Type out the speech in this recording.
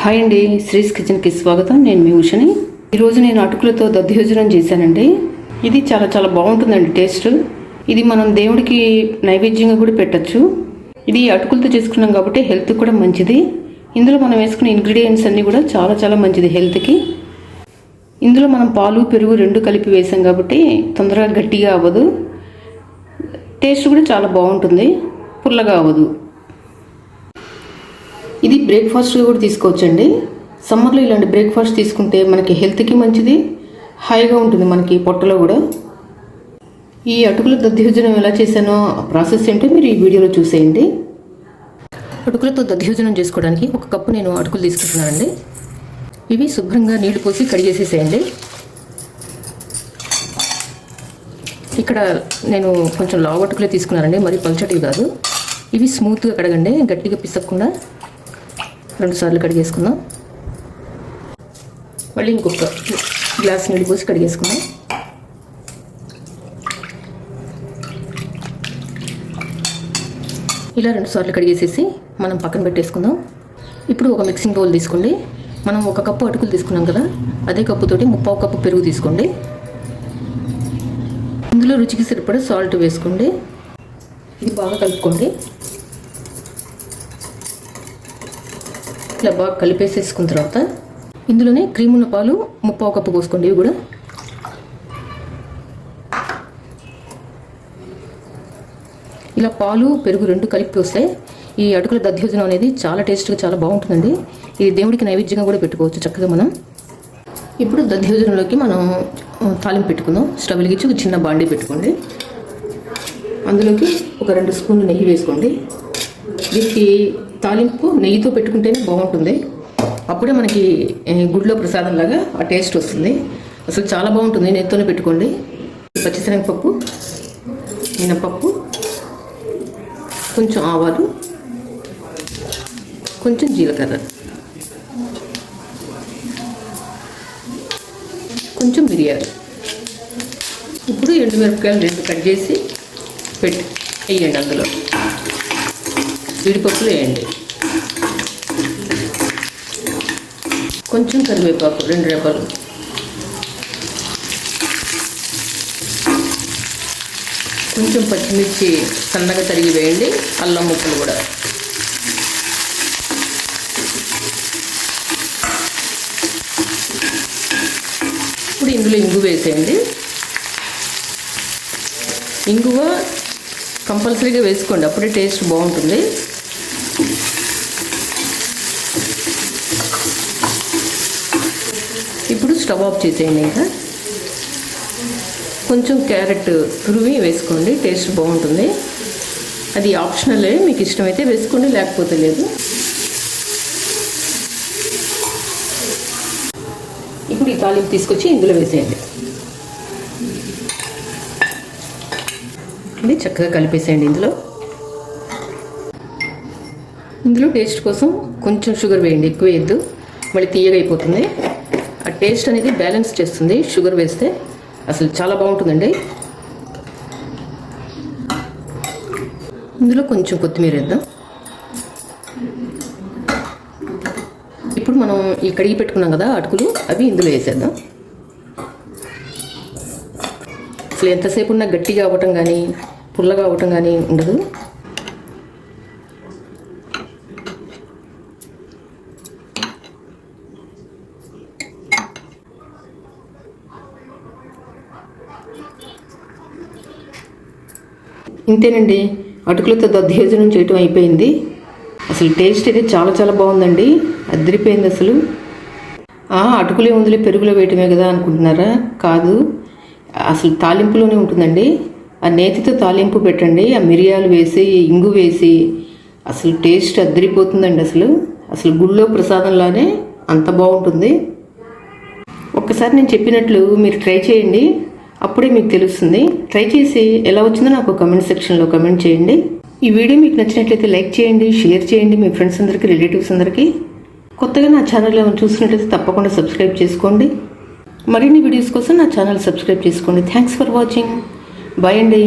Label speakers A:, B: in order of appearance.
A: Hi అండి శ్రీస్ కిచెన్కి స్వాగతం. నేను మీ ఉషని. ఈరోజు నేను అటుకులతో దధ్యోజనం చేశానండి. ఇది చాలా చాలా బాగుంటుందండి టేస్ట్. ఇది మనం దేవుడికి నైవేద్యంగా కూడా పెట్టచ్చు. ఇది అటుకులతో చేసుకున్నాం కాబట్టి హెల్త్ కూడా మంచిది. ఇందులో మనం వేసుకునే ఇంగ్రీడియంట్స్ అన్నీ కూడా చాలా చాలా మంచిది హెల్త్కి. ఇందులో మనం పాలు పెరుగు రెండు కలిపి వేసాం కాబట్టి తొందరగా గట్టిగా అవ్వదు. టేస్ట్ కూడా చాలా బాగుంటుంది. పుల్లగా అవ్వదు. ఇది బ్రేక్ఫాస్ట్గా కూడా తీసుకోవచ్చండి. సమ్మర్లో ఇలాంటి బ్రేక్ఫాస్ట్ తీసుకుంటే మనకి హెల్త్కి మంచిది హైగా ఉంటుంది మనకి పొట్టలో కూడా. ఈ అటుకుల దధ్యోజనం ఎలా చేశానో ప్రాసెస్ ఏంటో మీరు ఈ వీడియోలో చూసేయండి. అటుకులతో దధ్యోజనం చేసుకోవడానికి ఒక కప్పు నేను అటుకులు తీసుకుంటున్నానండి. ఇవి శుభ్రంగా నీళ్ళు పోసి కడిగేసేసేయండి. ఇక్కడ నేను కొంచెం లావు అటుకులే తీసుకున్నానండి మరి పల్చటివి కాదు. ఇవి స్మూత్గా కడగండి గట్టిగా పిసక్కుండా రెండు సార్లు కడిగేసుకుందాం. మళ్ళీ ఇంకొక గ్లాస్ నీళ్ళు పోసి కడిగేసుకుందాం. ఇలా రెండు సార్లు కడిగేసేసి మనం పక్కన పెట్టేసుకుందాం. ఇప్పుడు ఒక మిక్సింగ్ బౌల్ తీసుకోండి. మనం ఒక కప్పు అటుకులు తీసుకున్నాం కదా అదే కప్పుతోటి ముప్పావు కప్పు పెరుగు తీసుకోండి. ఇందులో రుచికి సరిపడే సాల్ట్ వేసుకోండి. ఇది బాగా కలుపుకోండి. ఇట్లా బాగా కలిపేసేసుకున్న తర్వాత ఇందులోనే క్రీమ్ ఉన్న పాలు ముప్పావు కప్పు పోసుకోండి ఇవి కూడా. ఇలా పాలు పెరుగు రెండు కలిపి పోస్తే ఈ అటుకుల దధ్యోజనం అనేది చాలా టేస్ట్గా చాలా బాగుంటుందండి. ఇది దేవుడికి నైవేద్యంగా కూడా పెట్టుకోవచ్చు చక్కగా మనం. ఇప్పుడు దధ్యోజనంలోకి మనం తాలింపు పెట్టుకుందాం. స్టవ్ వెలిగించి ఒక చిన్న బాండీ పెట్టుకోండి. అందులోకి ఒక రెండు స్పూన్లు నెయ్యి వేసుకోండి. దీనికి తాలింపు నెయ్యితో పెట్టుకుంటేనే బాగుంటుంది. అప్పుడే మనకి గుడిలో ప్రసాదం లాగా ఆ టేస్ట్ వస్తుంది. అసలు చాలా బాగుంటుంది. నెయ్యితోనే పెట్టుకోండి. పచ్చిశనగపప్పు మినపప్పు కొంచెం ఆవాలు కొంచెం జీలకర్ర. కొంచెం మిరియాలు. ఇప్పుడు ఎండుమిరపకాయలు రెండు కట్ చేసి పెట్టి వేయండి అందులో. జీడిపప్పులు వేయండి. కొంచెం కరివేపాకు రెండు రేపాలు కొంచెం పచ్చిమిర్చి సన్నగా తరిగి వేయండి అల్లం ముక్కలు కూడా. ఇప్పుడు ఇందులో ఇంగు వేసేయండి. ఇంగువ కంపల్సరీగా వేసుకోండి అప్పుడే టేస్ట్ బాగుంటుంది. ఇప్పుడు స్టవ్ ఆఫ్ చేసేయండి ఇంకా. కొంచెం క్యారెట్ తురిమి వేసుకోండి టేస్ట్ బాగుంటుంది. అది ఆప్షనలే మీకు ఇష్టమైతే వేసుకోండి లేకపోతే లేదు. ఇప్పుడు ఈ తాలింపు తీసుకొచ్చి ఇందులో వేసేయండి. ఇది చక్కగా కలిపేసేయండి ఇందులో. ఇందులో టేస్ట్ కోసం కొంచెం షుగర్ వేయండి ఎక్కువ వేయద్దు. మళ్ళీ తీయగా అయిపోతుంది. ఆ టేస్ట్ అనేది బ్యాలెన్స్ చేస్తుంది. షుగర్ వేస్తే అసలు చాలా బాగుంటుందండి. ఇందులో కొంచెం కొత్తిమీర వేద్దాం. ఇప్పుడు మనం ఈ కడిగి పెట్టుకున్నాం కదా అటుకులు అవి ఇందులో వేసేద్దాం. అసలు ఎంతసేపు ఉన్నా గట్టిగా అవ్వటం కానీ పుల్లగా అవ్వటం కానీ ఉండదు. ఇంతేనండి. అటుకులతో దధ్యోజనం చేయటం అయిపోయింది. అసలు టేస్ట్ అయితే చాలా చాలా బాగుందండి. అదిరిపోయింది అసలు. అటుకులే ఉందిలే పెరుగులో వేయటమే కదా అనుకుంటున్నారా? కాదు. అసలు తాలింపులోనే ఉంటుందండి. ఆ నేతితో తాలింపు పెట్టండి ఆ మిరియాలు వేసి ఇంగు వేసి. అసలు టేస్ట్ అదిరిపోతుందండి అసలు. అసలు గుళ్ళో ప్రసాదంలానే అంత బాగుంటుంది. ఒక్కసారి నేను చెప్పినట్లు మీరు ట్రై చేయండి. అప్పుడే మీకు తెలుస్తుంది. ట్రై చేసి ఎలా వచ్చిందో నాకు కమెంట్ సెక్షన్లో కమెంట్ చేయండి. ఈ వీడియో మీకు నచ్చినట్లయితే లైక్ చేయండి షేర్ చేయండి మీ ఫ్రెండ్స్ అందరికీ రిలేటివ్స్ అందరికీ. కొత్తగా నా ఛానల్ ఏమైనా చూసినట్లయితే తప్పకుండా సబ్స్క్రైబ్ చేసుకోండి. మరిన్ని వీడియోస్ కోసం నా ఛానల్ సబ్స్క్రైబ్ చేసుకోండి. థ్యాంక్స్ ఫర్ వాచింగ్ బాయ్ అండి.